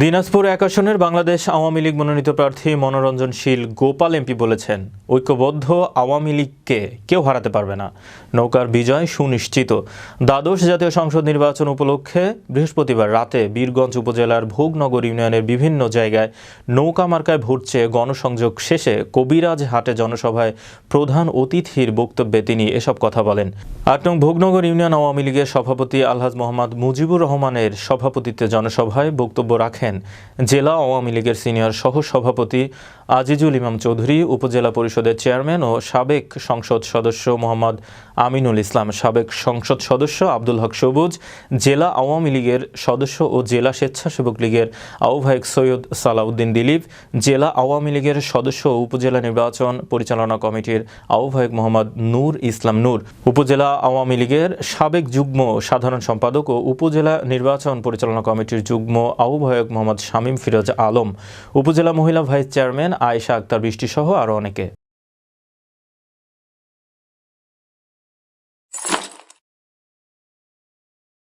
দিনাজপুর এক আসনের বাংলাদেশ আওয়ামী লীগ মনোনীত প্রার্থী মনোরঞ্জনশীল গোপাল এমপি বলেছেন, ঐক্যবদ্ধ আওয়ামী লীগকে কেউ হারাতে পারবে না। নৌকার বিজয় সুনিশ্চিত। দ্বাদশ জাতীয় সংসদ নির্বাচন উপলক্ষে বৃহস্পতিবার রাতে বীরগঞ্জ উপজেলার ভোগনগর ইউনিয়নের বিভিন্ন জায়গায় নৌকা মার্কায় ভোট চেয়ে গণসংযোগ শেষে কবিরাজ হাটে জনসভায় প্রধান অতিথির বক্তব্যে তিনি এসব কথা বলেন। আট নং ভোগনগর ইউনিয়ন আওয়ামী লীগের সভাপতি আলহাজ মোহাম্মদ মুজিবুর রহমানের সভাপতিত্বে জনসভায় বক্তব্য রাখেন জেলা আওয়ামী লীগের সিনিয়র সহ সভাপতি আজিজুল ইমাম চৌধুরী, উপজেলা পরিষদের চেয়ারম্যান ও সাবেক সংসদ সদস্য মোহাম্মদ আমিনুল ইসলাম, সাবেক সংসদ সদস্য আব্দুল হক সবুজ, জেলা আওয়ামী লীগের সদস্য ও জেলা স্বেচ্ছাসেবক লীগের আহ্বায়ক সৈয়দ সালাউদ্দিন দিলীপ, জেলা আওয়ামী লীগের সদস্য ও উপজেলা নির্বাচন পরিচালনা কমিটির আহ্বায়ক মোহাম্মদ নূর ইসলাম নূর, উপজেলা আওয়ামী লীগের সাবেক যুগ্ম সাধারণ সম্পাদক ও উপজেলা নির্বাচন পরিচালনা কমিটির যুগ্ম আহ্বায়ক মোহাম্মদ শামীম ফিরোজ আলম উপজেলা মহিলা ভাইস চেয়ারম্যান আয়েশা আক্তার বৃষ্টিসহ আরও অনেকে।